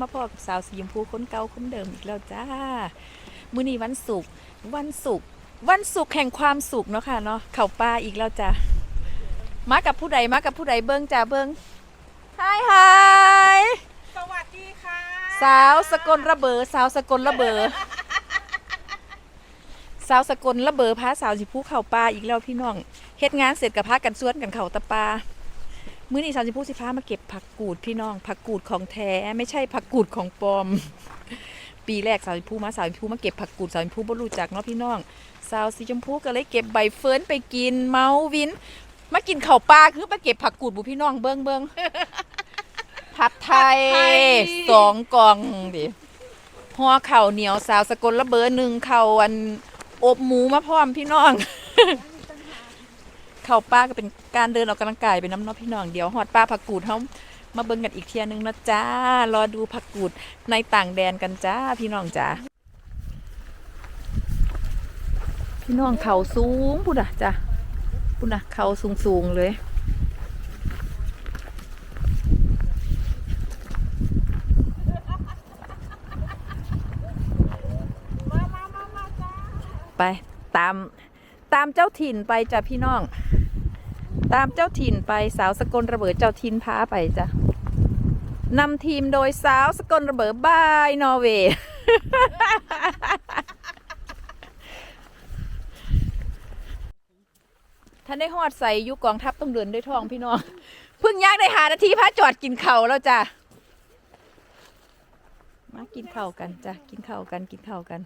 มาพอกับสาวสีชมพูคนเก่าคนเดิมอีกแล้วจ้า มื้อนี้วันศุกร์วันศุกร์วันศุกร์แห่งความสุขเนาะค่ะเนาะเข่าป่าอีกแล้วจ้ามากับผู้ใดมากับผู้ใดเบิ้งจ้าเบิ้งฮายฮายสวัสดีค่ะ สาวสกลระเบอสาวสกลระเบอสาวสกลระเบอพาสาวสิพูเข่าป่าอีกแล้วพี่น้องเฮ็ดงานเสร็จกับพากันสวนกันเข่าตะปา มื้อนี้สาวสิพูสิพามาเก็บผักกูดพี่น้อง ผักกูดของแท้ไม่ใช่ผักกูดของปลอม ปีแรกสาวสิพูมาสาวสิพูมาเก็บผักกูดสาวสิพูบ่รู้จักเนาะพี่น้องสาวสีชมพูก็เลยเก็บใบเฟิร์นไปกินเมาวิน มากินข้าวปลาคือมาเก็บผักกูดบุพี่น้องเบิ้งเบิ้งผัดไทยสองกล่องดิห่อข้าวเหนียวสาวสกลระเบอร์หนึ่งข้าวอันอบหมูมาพร้อมพี่น้อง ข้าปลาก็เป็นการเดินออกกำลังกายเป็นน้ำเนอพี่น้องเดี๋ยวหอดปลาผักกูดเฮามาเบิ่งกันอีกเทียหนึงนะจ้ารอดูผักกูดในต่างแดนกันจ้าพี่น้องจ้าพี่น้องเขาสูงพุ่นอะจ้ะพุ่นอะเขาสูงสูงเลยไปตามตามเจ้าถิ่นไปจ้ะพี่น้อง ตามเจ้าถิ่นไปสาวสกลระเบิดเจ้าถิ่นพาไปจ้ะนำทีมโดยสาวสกลระเบิดบายนอร์เวย์ท่านได้หอดใส่ยุกองทัพต้องเดินด้วยท้องพี่น้องเพิ่งยางได้หานาทีพาจอดกินเข่าแล้วจ้ะมากินเข้ากันจ้ะกินเข้ากันกินเข้ากัน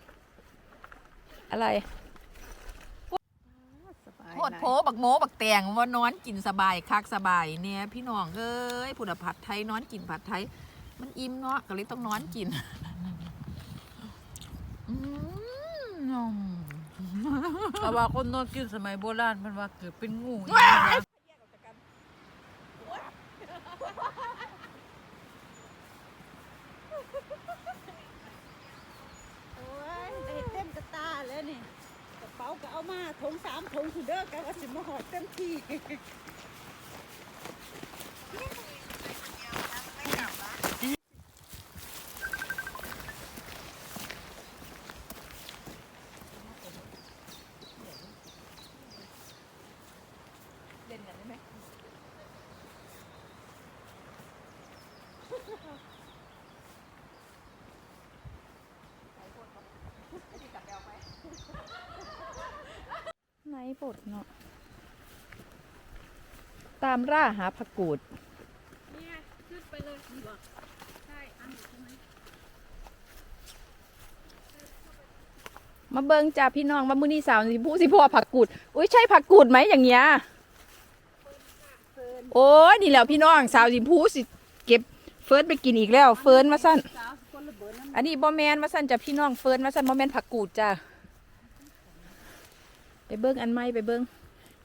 อะไร โคตรโพบักโมบักแตงว่านอนกินสบายคักสบายเนี่ยพี่น้องเอ้ยผุดผัดไทยนอนกินผัดไทย มันอิ่มเนาะก็เลยต้องนอนกินอืมแต่ว่าคนนอนกินสมัยโบราณมันว่าเกิดเป็นงูโอ้ยได้เต็มกระตาแล้วนี่ กระเป๋าก็เอามาถงสามถงคือเด้อกันว่าสิมาหอดเต็มที่เล่นกันได้ไหมไป หนบทเนาะ ตามร่าหาผักกูดเนี่ยขึ้นไปเลยดีกว่าใช่อันนี้ใช่ไหมมาเบิงจ้าพี่น้องว่ามื้อนี้สาวสิพูสิพ่อผักกูด อุ้ยใช่ผักกูดไหมอย่างเงี้ยโอ้ยนี่แหล้วพี่น้องสาวสิพูสิเก็บเฟิร์นไปกินอีกแล้ว เฟิร์นมาสั้น สาวคนละเบิดน้ำอันนี้บอแมนมาสั้นจ้ะพี่น้องเฟิร์นมาสั้นบอแมนผักกูดจ้ะไป เบิ้งอันไม่ไปเบิ้ง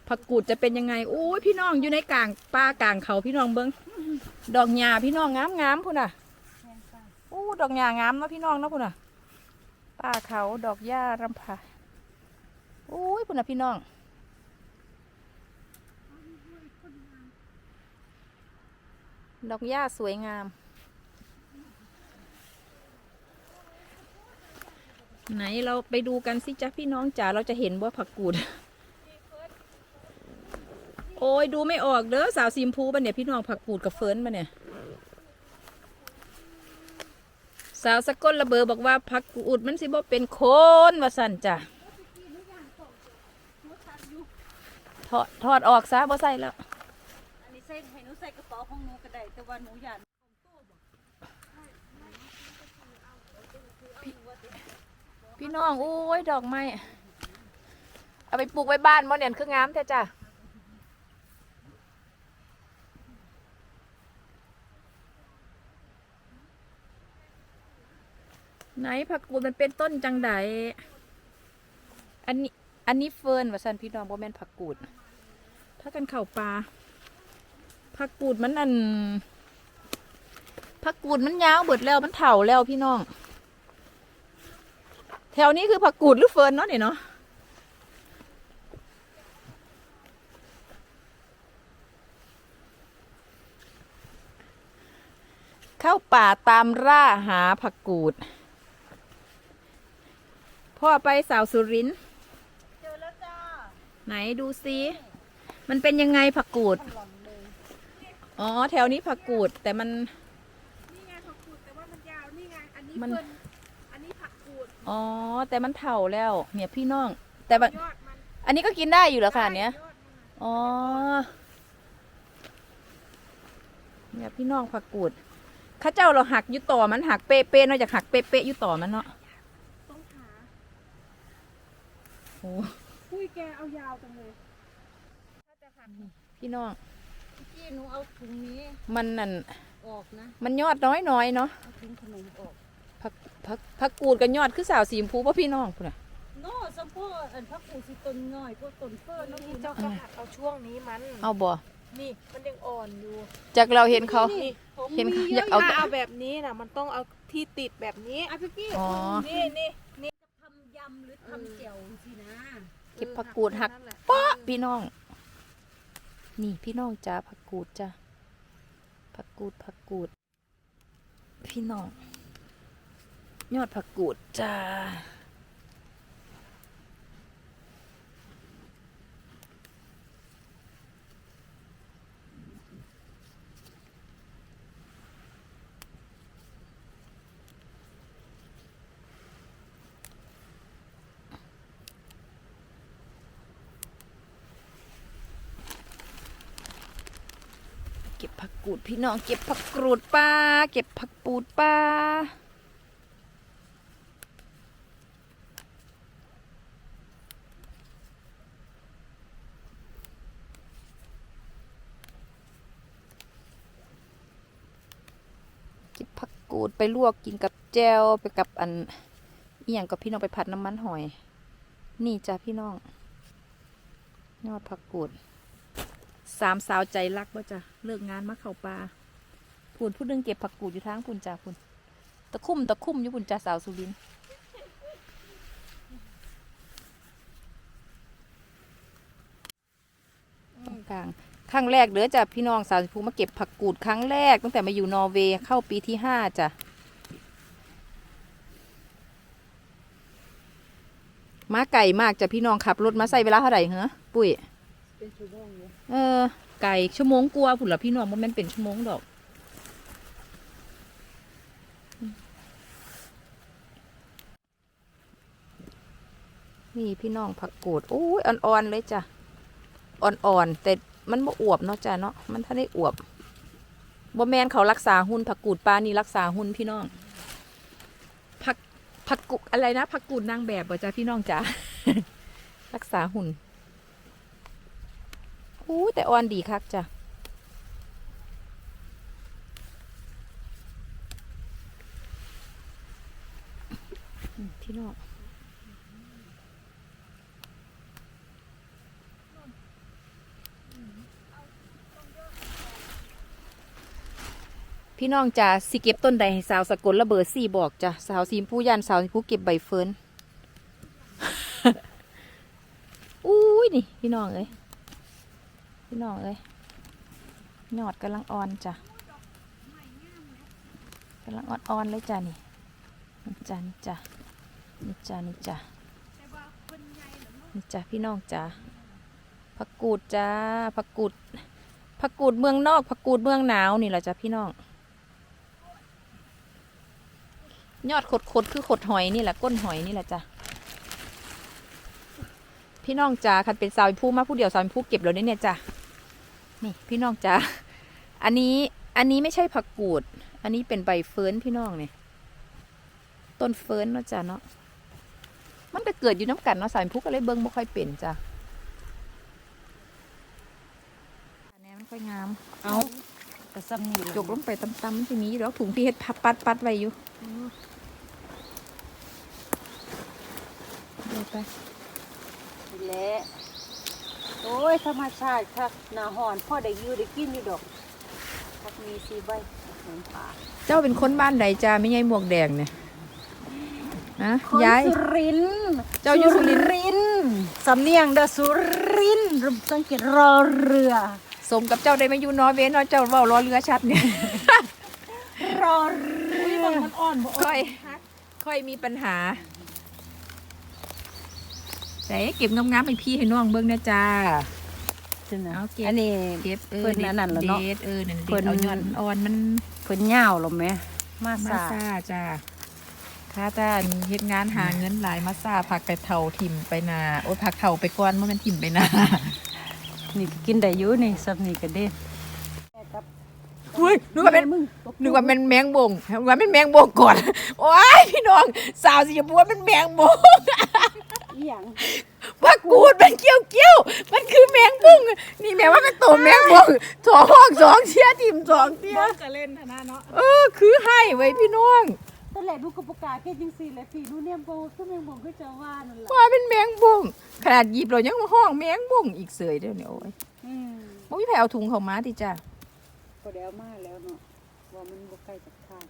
ผักกูดจะเป็นยังไงโอ้ยพี่น้องอยู่ในกลางป่ากลางเขาพี่น้องเบิ้งดอกหญ้าพี่น้องงามงามพุ่นน่ะโอ้ดอกหญ้างามเนาะพี่น้องเนาะพุ่นน่ะป่าเขาดอกหญ้ารำพาโอ้ยพุ่นน่ะพี่น้องดอกหญ้าสวยงาม ไหนเราไปดูกันสิจ้ะพี่น้องจ๋าเราจะเห็นว่าผักกูด โอ้ยดูไม่ออกเด้อสาวซิมพูปะเนี่ยพี่น้องผักกูดกับเฟิร์นปะเนี่ยสาวสกลระเบอบอกว่าผักกูดมันสิบ่เป็นโคนว่าสั่นจ้ะถอดถอดออกซะบ่ใส่แล้วอันนี้ใส่ให้หนูใส่กระเป๋าของหนูก็ได้แต่ว่าหนูอยาก พี่น้องโอ้ยดอกไม้เอาไปปลูกไว้บ้านบ่เนี่ยคืองามแท้จ้ะไหนผักกูดมันเป็นต้นจังไดอันนี้อันนี้เฟิร์นว่าสันพี่น้องบ่แม่นผักกูด ถ้ากันเข่าปลาผักกูดมันอันผักกูดมันยาวเบิดแล้วมันเถาแล้วพี่น้อง แถวนี้คือผักกูดหรือเฟิร์นเนาะเนี่ยเนาะเข้าป่าตามล่าหาผักกูด พ่อไปสาวสุรินทร์เจอแล้วจ้า ไหนดูซิมันเป็นยังไงผักกูดหล่อนเลยอ๋อ แถวนี้ผักกูดแต่มัน นี่ไงผักกูดแต่ว่ามันยาว นี่ไง อันนี้มันเพิ่นอันนี้ผักกูด อ๋อ แต่มันเถ่าแล้ว เนี่ยพี่น้อง แต่มันยอดมันอันนี้ก็กินได้อยู่แล้วค่ะเนี้ยยอดมันอะอ๋อ เนี่ยพี่น้องผักกูดข้าเจ้าเราหักอยุต่อมันหักเป๊ะๆเนาะจากหักเป๊ะๆอยุต่อมันเนาะต้องหาโอ้อุ้ยแกเอายาวจังเลยถ้าจะหั่นพี่น้อง พี่หนูเอาถุงนี้มันนั่นออกนะ มันยอดน้อยๆเนาะ เอาถุงขนมออก ผักผักผักกูดกับยอดคือสาวสีชมพูป่ะพี่น้องพุ่นน่ะ โน่สมพ่ออันพักผูสิต้นน้อยพวกต้นเฟิร์นน้องนี่นี่เจ้าเจ้าก็หักเอาช่วงนี้มัน เอาบ่นี่มันยังอ่อนอยู่จากเราเห็นเขา นี่เห็นเขามีอยากเอา ถ้าเอาแบบนี้นะมันต้องเอาที่ติดแบบนี้ อะพี่พี่อ๋อ นี่นี่นี่ทำยำหรือทำเจียวสินะเก็บผักกูดหักนั่นแหละป๊ะพี่น้อง นี่พี่น้องจ้าผักกูดจ้าผักกูดผักกูด พี่น้อง ยอดผักกูดจ้าเก็บผักกูดพี่น้องเก็บผักกรูดป้า เก็บผักปูดป้า ก็บผักกูดไปลวกกินกับแจวไปกับอันอีหยังกับพี่น้องไปผัดน้ำมันหอย นี่จ้ะพี่น้องยอดผักกูดสามสาวใจรักว่าจะเลิกงานมาเข้าป่าพูนผู้หนึงเก็บผักกูดอยู่ทางพุ่นจ้าพุ่นตะคุ่มตะคุ่มอยู่พุ่นจ้าสาวสุรินทร์ตรงกลาง ครั้งแรกเด้อจ้ะพี่น้องสาวสิภูมาเก็บผักกูดครั้งแรก ตั้งแต่มาอยู่นอร์เวย์เข้าปีที่ห้าจ้ะมาไก่มากจ้ะพี่น้องขับรถมาใส่เวลาเท่าไหร่เหรอปุ้ยเป็นชั่วโมงเลยเออ ไก่ชั่วโมงกลัวาผุนละพี่น้องมันแม่นเป็นชั่วโมงดอกนี่พี่น้องผักกูดโอ้ยอ่อนๆเลยจ้ะอ่อนๆแต่ มันบ่อวบเนาะจ้ะเนาะมันถ้าได้อวบบ่แมนเขารักษาหุ่นผักกูดปลานี่รักษาหุ่นพี่น้องผักผักกุอะไรนะผักกูดนางแบบบ่จ้ะพี่น้องจ้ะรักษาหุ่นอู้แต่อ่อนดีคักจ้ะพี่น้อง พี่น้องจะสิเก็บต้นใดให้สาวสกลระเบิดสี่บอกจ้ะสาวสีมผู้ยันสาวสีผู้เก็บใบเฟิร์นอุ้ยนี่ พี่น้องเอ้ยพี่น้องเอ้ยยอดกำลังอ่อนจ้ะกำลังอ่อนๆเลยจ้ะนี่นี่จ้ะนี่จ้ะนี่จ้ะนี่จ้ะนี่จ้ะพี่น้องจ้ะผักกูดจ้าผักกูดผักกูดเมืองนอกผักกูดเมืองหนาวนี่แหละจ้ะพี่น้อง ยอดขดๆคือขดหอยนี่แหละก้นหอยนี่แหละจ้ะพี่น้องจ๋าคันเป็นสาวผู้มาผู้เดียวสาวผู้เก็บแล้วเนี่ยเนี่ยจ้ะนี่พี่น้องจ๋าอันนี้อันนี้ไม่ใช่ผักกูด อันนี้เป็นใบเฟิร์นพี่น้องเนี่ยต้นเฟิร์นเนาะจ้ะเนาะมันก็เกิดอยู่น้ำกันเนาะสาวผู้ก็เลยเบิ้งไม่ค่อยเป็นจ้ะอันนี้มันค่อยงามเอา กระซ้ำนี่จกลงไปตำๆมันจะมีอยู่แล้วถุงที่เฮ็ดพับปัดปัดไว้อยู่เดี๋ยวไปแหละโอ้ยธรรมชาติครับหน้าหอนพ่อได้อยู่ได้กินอยู่ดอกพักมีสีใบเหมือนป่าเจ้าเป็นคนบ้านใดจ้าไม่ใช่หมวกแดงเนี่ยนะคนย้าย สุรินทร์เจ้าอยู่สุรินทร์รินทร์สำเนียงเดอสุรินทร์สังเกตรอเรือ สมกับเจ้าได้มาอยู่นอร์เวย์เนอเจ้าเว้ารอเรือชัดเนี่ย รอออุ้ยมันมันอ่อนบ่ค่อยค่อยมีปัญหาแต่เก็บงามๆให้พี่ให้น้องเบิ่งนะจ้าใช่ไหมเอาเก็บ อันนี้ เก็บเออเพิ่นอันนั้นเหรอเนาะเด็ดเออนั่นเพิ่เด็ดน เอายอนอ่อนมันเพิ่นยาวหรอแม่มามาสาซาจ้าค่าตาเฮ็ดงานหาเงินหลายมาซาผักแต่เท่าทิ่มไปนาโอ้ยผักเท่าไปก่อนว่ามันทิ่มไปนา นี่ก็กินได้อยู่นี่ซับนี่ก็เด้อุ้ยนึกว่าเป็นมึงนึกว่าเป็นแมงบงนึกว่าเป็นแมงบงก่อนโอ้ยพี่น้องสาวสิจะพูดว่าเป็นแมงบงอีหยังว่ากูดมันเกี้ยวเกี้ยวๆมันคือแมงบงนี่แม่ว่าเป็นตัวแมงบงสองห้องสองเชียทิมสองเตี้ยเบิ้งก็เล่นธนาเนาะเออคือให้ไว้พี่น้อง ตอนแรกดูกระปกล้าเฮ็ดจังซี่แหละพี่หนูเนี่ยบ่คือแม่งบ่คือจะว่านั่นล่ะว่าเป็นแมงบงขนาดหยิบเรายังมาห้องแมงบงอีกเสยเดี๋ยวนี้โอ้ยอืมบ่มีแผลเอาถุงเขามาดิจ้ะก็ได้เอามาแล้วเนาะว่ามันบ่ใกล้จากทาง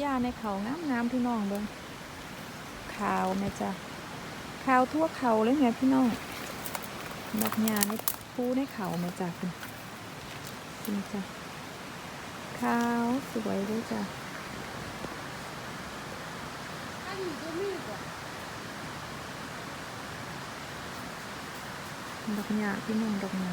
หญ้าในเขางามงามๆพี่น้องเบิ่งขาวแม่จ้ะขาวทั่วเขาเลยแม่พี่น้องดอกหญ้าในภูในเขาแม่จ้ะคุณคุณจ้ะขาวสวยด้วยจ้ะดอกหญ้าพี่น้องดอกหญ้า